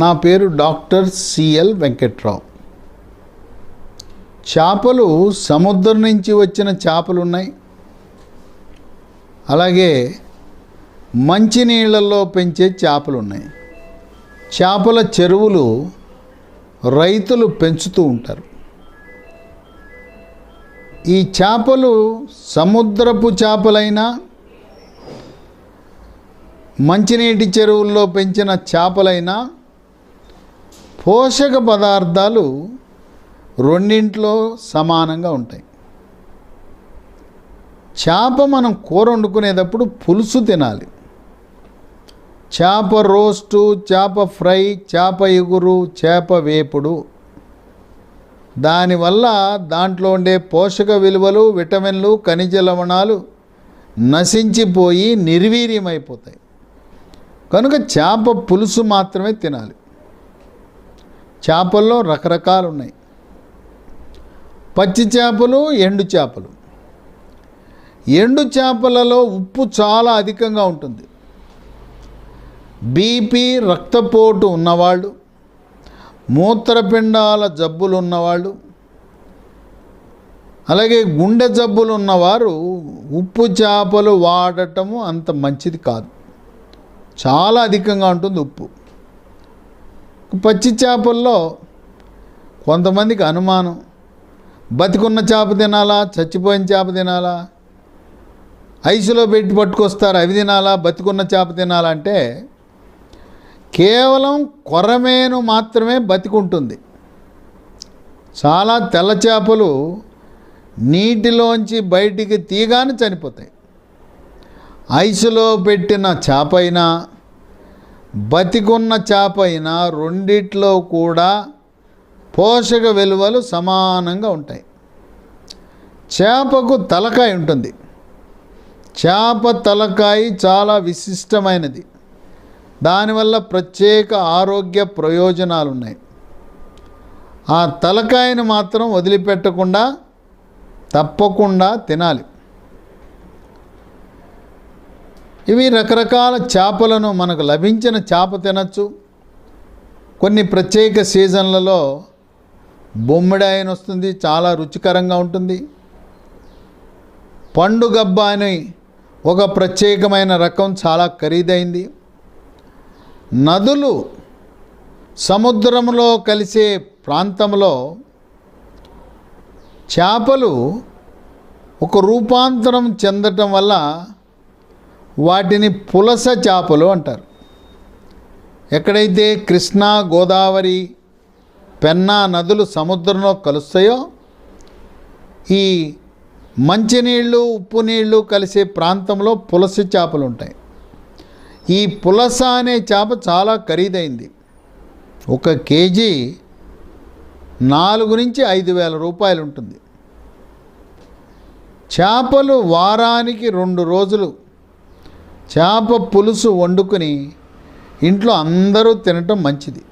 నా పేరు doctor CL Venkatrao. చేపలు సముద్రం నుంచి వచ్చిన చేపలు ఉన్నాయి అలాగే మంచినీళ్ళల్లో పెంచే చేపలు ఉన్నాయి చేపల చెరువులు రైతులు పెంచుతూ ఉంటారు. ఈ చేపలు సముద్రపు చేపలైనా మంచినీటి చెరువుల్లో పెంచిన చేపలైనా పోషక పదార్థాలు రెండింట్లో సమానంగా ఉంటాయి. చేప మనం కూర వండుకునేటప్పుడు పులుసు తినాలి. చేప రోస్టు చేప ఫ్రై చేప ఎగురు చేప వేపుడు. దానివల్ల దాంట్లో ఉండే పోషక విలువలు విటమిన్లు ఖనిజ లవణాలు నశించిపోయి నిర్వీర్యమైపోతాయి. కనుక చేప పులుసు మాత్రమే తినాలి. చేపల్లో రకరకాలు ఉన్నాయి పచ్చి చేపలు ఎండు చేపలు. ఎండు చేపలలో ఉప్పు చాలా అధికంగా ఉంటుంది. బీపీ రక్తపోటు ఉన్నవాళ్ళు మూత్రపిండాల జబ్బులు ఉన్నవాళ్ళు అలాగే గుండె జబ్బులు ఉన్నవారు ఉప్పు చేపలు వాడటము అంత మంచిది కాదు. చాలా అధికంగా ఉంటుంది ఉప్పు. పచ్చి చేపల్లో కొంతమందికి అనుమానం. బతికున్న చేప తినాలా? చచ్చిపోయిన చేప తినాలా? ఐసులో పెట్టి పట్టుకొస్తారు? అవి తినాలా? బతికున్న చేప తినాలంటే కేవలం కొరమేను మాత్రమే బతికుంటుంది. చాలా తెల్ల చేపలు నీటిలోంచి బయటికి తీగానే చనిపోతాయి. ఐసులో పెట్టిన చేప అయినా బతికున్న చేప అయినా రెండిట్లో కూడా పోషక విలువలు సమానంగా ఉంటాయి. చేపకు తలకాయ ఉంటుంది. చేప తలకాయ చాలా విశిష్టమైనది. దానివల్ల ప్రత్యేక ఆరోగ్య ప్రయోజనాలు ఉన్నాయి ఆ తలకాయను మాత్రం వదిలిపెట్టకుండా తప్పకుండా తినాలి. ఇవి రకరకాల చేపలను మనకు లభించిన చేప తినచ్చు. కొన్ని ప్రత్యేక సీజన్లలో బొమ్మిడాయని వస్తుంది చాలా రుచికరంగా ఉంటుంది. పండుగబ్బ అని ఒక ప్రత్యేకమైన రకం చాలా ఖరీదైంది. నదులు సముద్రంలో కలిసే ప్రాంతంలో చేపలు ఒక రూపాంతరం చెందటం వల్ల వాటిని పులస చేపలు అంటారు. ఎక్కడైతే కృష్ణా గోదావరి పెన్నా నదులు సముద్రంలో కలుస్తాయో ఈ మంచినీళ్ళు ఉప్పు నీళ్ళు కలిసే ప్రాంతంలో పులస చేపలు ఉంటాయి. ఈ పులస అనే చేప చాలా ఖరీదైంది. ఒక కేజీ నాలుగు నుంచి ఐదు వేల రూపాయలు ఉంటుంది. చేపలు వారానికి రెండు రోజులు చేప పులుసు వండుకొని ఇంట్లో అందరూ తినటం మంచిది.